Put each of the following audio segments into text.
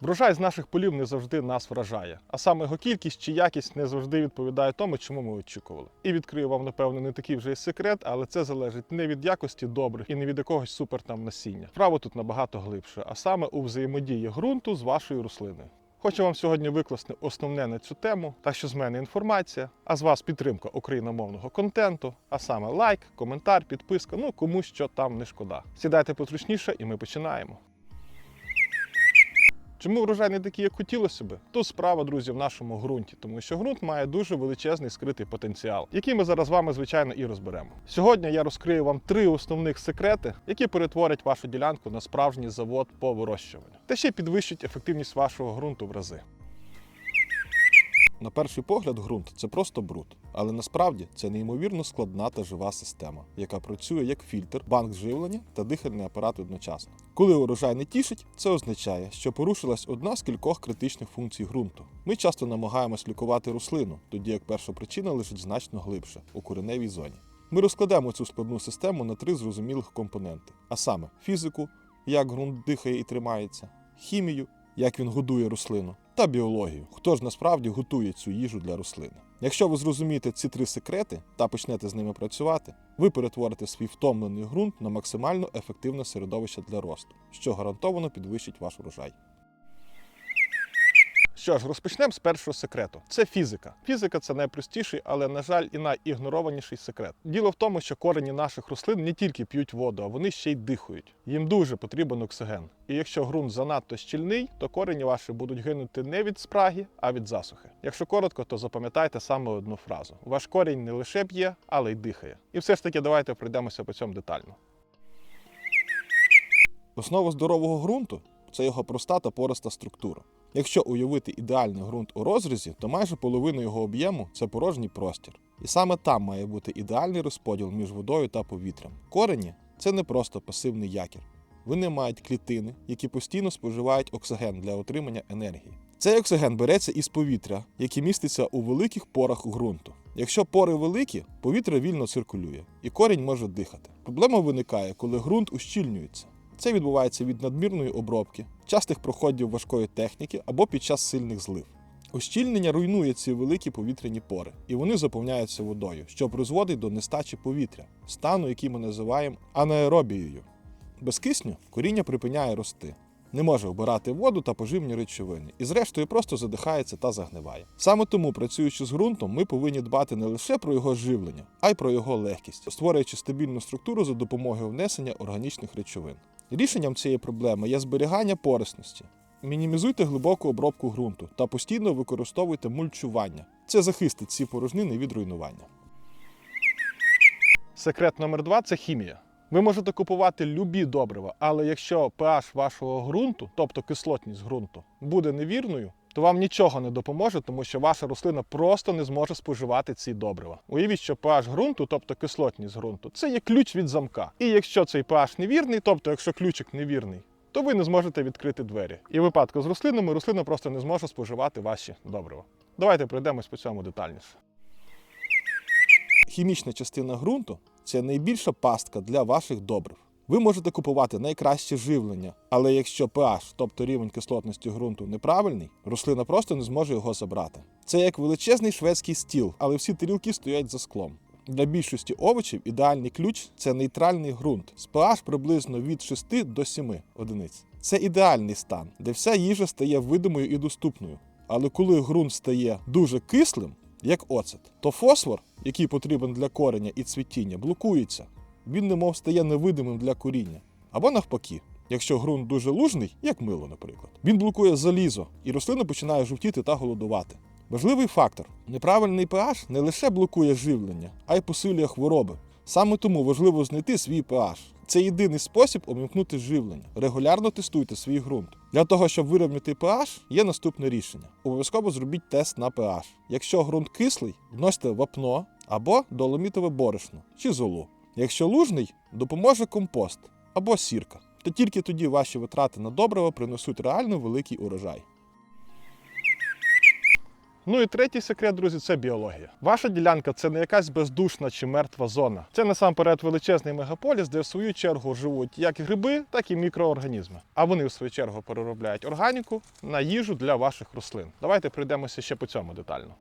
Врожай з наших полів не завжди нас вражає, а саме його кількість чи якість не завжди відповідає тому, чому ми очікували. І відкрию вам, напевно, не такий вже й секрет, але це залежить не від якості добрих і не від якогось супер там насіння. Право тут набагато глибше, а саме у взаємодії ґрунту з вашою рослиною. Хочу вам сьогодні викласти основне на цю тему, так що з мене інформація, а з вас підтримка україномовного контенту, а саме лайк, коментар, підписка, ну кому що там не шкода. Сідайте потручніше, і ми починаємо. Чому врожай не такий, як хотілося би? Тут справа, друзі, в нашому ґрунті, тому що ґрунт має дуже величезний скритий потенціал, який ми зараз з вами, звичайно, і розберемо. Сьогодні я розкрию вам три основних секрети, які перетворять вашу ділянку на справжній завод по вирощуванню, та ще підвищить ефективність вашого ґрунту в рази. На перший погляд, ґрунт це просто бруд, але насправді це неймовірно складна та жива система, яка працює як фільтр, банк живлення та дихальний апарат одночасно. Коли урожай не тішить, це означає, що порушилась одна з кількох критичних функцій ґрунту. Ми часто намагаємось лікувати рослину, тоді як перша причина лежить значно глибше у кореневій зоні. Ми розкладемо цю складну систему на три зрозумілих компоненти: а саме фізику, як ґрунт дихає і тримається, хімію, як він годує рослину, та біологію, хто ж насправді готує цю їжу для рослини. Якщо ви зрозумієте ці три секрети та почнете з ними працювати, ви перетворите свій втомлений ґрунт на максимально ефективне середовище для росту, що гарантовано підвищить ваш урожай. Що ж, розпочнемо з першого секрету. Це фізика. Фізика це найпростіший, але, на жаль, і найігнорованіший секрет. Діло в тому, що корені наших рослин не тільки п'ють воду, а вони ще й дихають. Їм дуже потрібен оксиген. І якщо ґрунт занадто щільний, то корені ваші будуть гинути не від спраги, а від засухи. Якщо коротко, то запам'ятайте саме одну фразу: ваш корінь не лише п'є, але й дихає. І все ж таки, давайте пройдемося по цьому детально. Основа здорового ґрунту це його проста та пориста структура. Якщо уявити ідеальний ґрунт у розрізі, то майже половина його об'єму це порожній простір. І саме там має бути ідеальний розподіл між водою та повітрям. Корені це не просто пасивний якір. Вони мають клітини, які постійно споживають оксиген для отримання енергії. Цей оксиген береться із повітря, яке міститься у великих порах ґрунту. Якщо пори великі, повітря вільно циркулює, і корінь може дихати. Проблема виникає, коли ґрунт ущільнюється. Це відбувається від надмірної обробки, частих проходів важкої техніки або під час сильних злив. Ущільнення руйнує ці великі повітряні пори, і вони заповняються водою, що призводить до нестачі повітря, стану, який ми називаємо анаеробією. Без кисню коріння припиняє рости, не може вбирати воду та поживні речовини, і зрештою просто задихається та загниває. Саме тому, працюючи з ґрунтом, ми повинні дбати не лише про його живлення, а й про його легкість, створюючи стабільну структуру за допомогою внесення органічних речовин. Рішенням цієї проблеми є зберігання порисності. Мінімізуйте глибоку обробку ґрунту та постійно використовуйте мульчування. Це захистить ці порожнини від руйнування. Секрет номер два це хімія. Ви можете купувати любі добрива, але якщо pH вашого ґрунту, тобто кислотність ґрунту, буде невірною, то вам нічого не допоможе, тому що ваша рослина просто не зможе споживати ці добрива. Уявіть, що pH ґрунту, тобто кислотність ґрунту, це є ключ від замка. І якщо цей pH невірний, тобто якщо ключик невірний, то ви не зможете відкрити двері. І в випадку з рослинами рослина просто не зможе споживати ваші добрива. Давайте пройдемось по цьому детальніше. Хімічна частина ґрунту це найбільша пастка для ваших добрив. Ви можете купувати найкраще живлення, але якщо pH, тобто рівень кислотності ґрунту, неправильний, рослина просто не зможе його забрати. Це як величезний шведський стіл, але всі тарілки стоять за склом. Для більшості овочів ідеальний ключ це нейтральний ґрунт з pH приблизно від 6 до 7 одиниць. Це ідеальний стан, де вся їжа стає видимою і доступною. Але коли ґрунт стає дуже кислим, як оцет, то фосфор, який потрібен для кореня і цвітіння, блокується. Він немов стає невидимим для коріння. Або навпаки, якщо ґрунт дуже лужний, як мило, наприклад, він блокує залізо, і рослина починає жовтіти та голодувати. Важливий фактор: неправильний pH не лише блокує живлення, а й посилює хвороби. Саме тому важливо знайти свій pH. Це єдиний спосіб увімкнути живлення. Регулярно тестуйте свій ґрунт. Для того, щоб вирівняти pH, є наступне рішення. Обов'язково зробіть тест на pH. Якщо ґрунт кислий, вносьте вапно або доломітове борошно чи золу. Якщо лужний, допоможе компост або сірка. То тільки тоді ваші витрати на добрива принесуть реально великий урожай. Ну і третій секрет, друзі, це біологія. Ваша ділянка це не якась бездушна чи мертва зона. Це насамперед величезний мегаполіс, де в свою чергу живуть як гриби, так і мікроорганізми. А вони в свою чергу переробляють органіку на їжу для ваших рослин. Давайте пройдемося ще по цьому детально.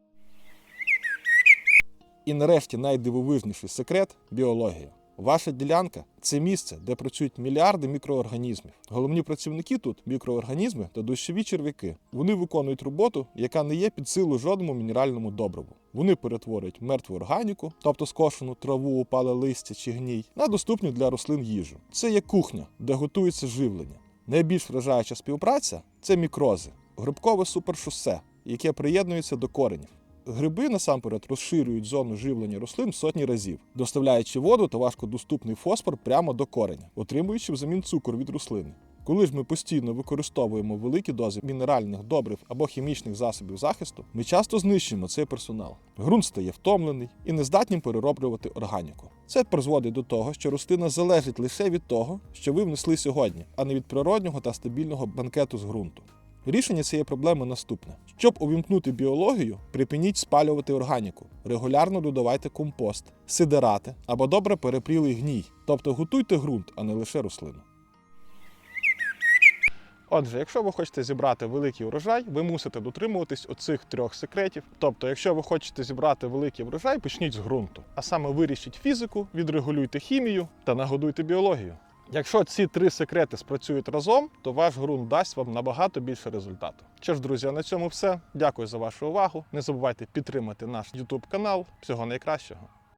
І нарешті найдивовижніший секрет біологія. Ваша ділянка це місце, де працюють мільярди мікроорганізмів. Головні працівники тут мікроорганізми та дощові черв'яки. Вони виконують роботу, яка не є під силу жодному мінеральному добриву. Вони перетворюють мертву органіку, тобто скошену траву, упале листя чи гній, на доступну для рослин їжу. Це є кухня, де готується живлення. Найбільш вражаюча співпраця це мікрози, грибкове супершосе, яке приєднується до коренів. Гриби насамперед розширюють зону живлення рослин сотні разів, доставляючи воду та важкодоступний фосфор прямо до кореня, отримуючи взамін цукор від рослини. Коли ж ми постійно використовуємо великі дози мінеральних добрив або хімічних засобів захисту, ми часто знищуємо цей персонал. Ґрунт стає втомлений і нездатнім перероблювати органіку. Це призводить до того, що рослина залежить лише від того, що ви внесли сьогодні, а не від природнього та стабільного банкету з ґрунту. Рішення цієї проблеми наступне: щоб увімкнути біологію, припиніть спалювати органіку, регулярно додавайте компост, сидерати або добре перепрілий гній, тобто готуйте ґрунт, а не лише рослину. Отже, якщо ви хочете зібрати великий урожай, ви мусите дотримуватись оцих трьох секретів. Тобто, якщо ви хочете зібрати великий врожай, почніть з ґрунту. А саме вирішіть фізику, відрегулюйте хімію та нагодуйте біологію. Якщо ці три секрети спрацюють разом, то ваш ґрунт дасть вам набагато більше результату. Що ж, друзі, на цьому все. Дякую за вашу увагу. Не забувайте підтримати наш YouTube канал. Всього найкращого.